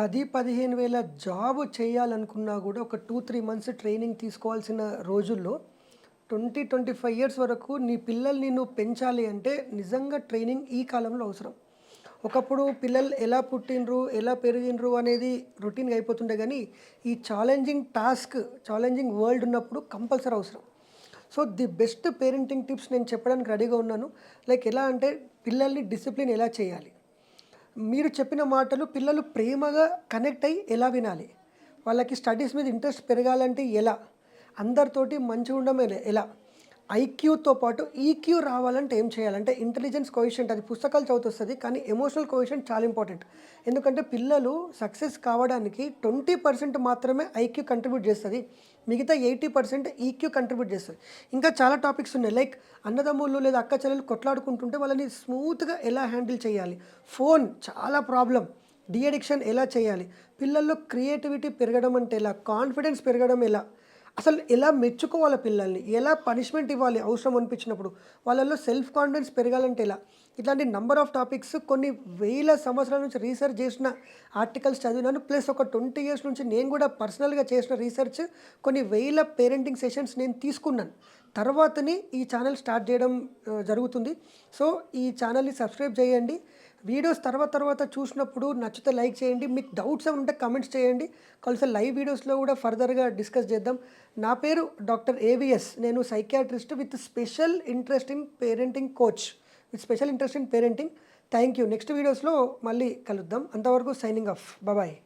పది పదిహేను వేల జాబ్ చేయాలనుకున్నా కూడా ఒక టూ త్రీ మంత్స్ ట్రైనింగ్ తీసుకోవాల్సిన రోజుల్లో ట్వంటీ ట్వంటీ ఫైవ్ ఇయర్స్ వరకు నీ పిల్లల్ని నువ్వు పెంచాలి అంటే నిజంగా ట్రైనింగ్ ఈ కాలంలో అవసరం. ఒకప్పుడు పిల్లలు ఎలా పుట్టినరు ఎలా పెరిగినరు అనేది రొటీన్గా అయిపోతుండే కానీ ఈ ఛాలెంజింగ్ టాస్క్ ఛాలెంజింగ్ వరల్డ్ ఉన్నప్పుడు కంపల్సరీ అవసరం. So the best parenting tips నేను చెప్పడానికి రెడీగా ఉన్నాను. లైక్ ఎలా అంటే పిల్లల్ని డిసిప్లిన్ ఎలా చేయాలి? మీరు చెప్పిన మాటలు పిల్లలు ప్రేమగా కనెక్ట్ అయ్యి ఎలా వినాలి? వాళ్ళకి స్టడీస్ మీద ఇంట్రెస్ట్ పెరగాలంటే ఎలా? అందరితోటి మంచిగా ఉండడం ఎలా? ఐక్యూతో పాటు ఈక్యూ రావాలంటే ఏం చేయాలంటే ఇంటెలిజెన్స్ కోయిషెంట్ అది పుస్తకాలు చదువుతుంది కానీ ఎమోషనల్ కోయిషెంట్ చాలా ఇంపార్టెంట్ ఎందుకంటే పిల్లలు సక్సెస్ కావడానికి ట్వంటీ పర్సెంట్ మాత్రమే ఐక్యూ కంట్రిబ్యూట్ చేస్తుంది. మిగతా ఎయిటీ పర్సెంట్ ఈక్యూ కంట్రిబ్యూట్ చేస్తుంది. ఇంకా చాలా టాపిక్స్ ఉన్నాయి. లైక్ అన్నదమ్ములు లేదా అక్క చెల్లెలు కొట్లాడుకుంటుంటే వాళ్ళని స్మూత్గా ఎలా హ్యాండిల్ చేయాలి? ఫోన్ చాలా ప్రాబ్లం డి అడిక్షన్ ఎలా చేయాలి? పిల్లల్లో క్రియేటివిటీ పెరగడం అంటే ఎలా? కాన్ఫిడెన్స్ పెరగడం ఎలా? అసలు ఎలా మెచ్చుకోవాలి పిల్లల్ని? ఎలా పనిష్మెంట్ ఇవ్వాలి? అవసరం అనిపించినప్పుడు వాళ్ళల్లో సెల్ఫ్ కాన్ఫిడెన్స్ పెరగాలంటే ఎలా? ఇట్లాంటి నంబర్ ఆఫ్ టాపిక్స్ కొన్ని వేల సంవత్సరాల నుంచి రీసెర్చ్ చేసిన ఆర్టికల్స్ చదివినాను. ప్లస్ ఒక ట్వంటీ ఇయర్స్ నుంచి నేను కూడా పర్సనల్గా చేసిన రీసెర్చ్ కొన్ని వేల పేరెంటింగ్ సెషన్స్ నేను తీసుకున్నాను. తర్వాతని ఈ ఛానల్ స్టార్ట్ చేయడం జరుగుతుంది. సో ఈ ఛానల్ని సబ్స్క్రైబ్ చేయండి. వీడియోస్ తర్వాత తర్వాత చూసినప్పుడు నచ్చితే లైక్ చేయండి. మీకు డౌట్స్ ఉంటే కమెంట్స్ చేయండి. కలిసి లైవ్ వీడియోస్లో కూడా ఫర్దర్గా డిస్కస్ చేద్దాం. నా పేరు డాక్టర్ ఏవిఎస్ నేను psychiatrist with special interest in parenting coach. With special interest in parenting. Thank you. Next వీడియోస్లో మళ్ళీ కలుద్దాం. అంతవరకు సైనింగ్ ఆఫ్. బాయ్.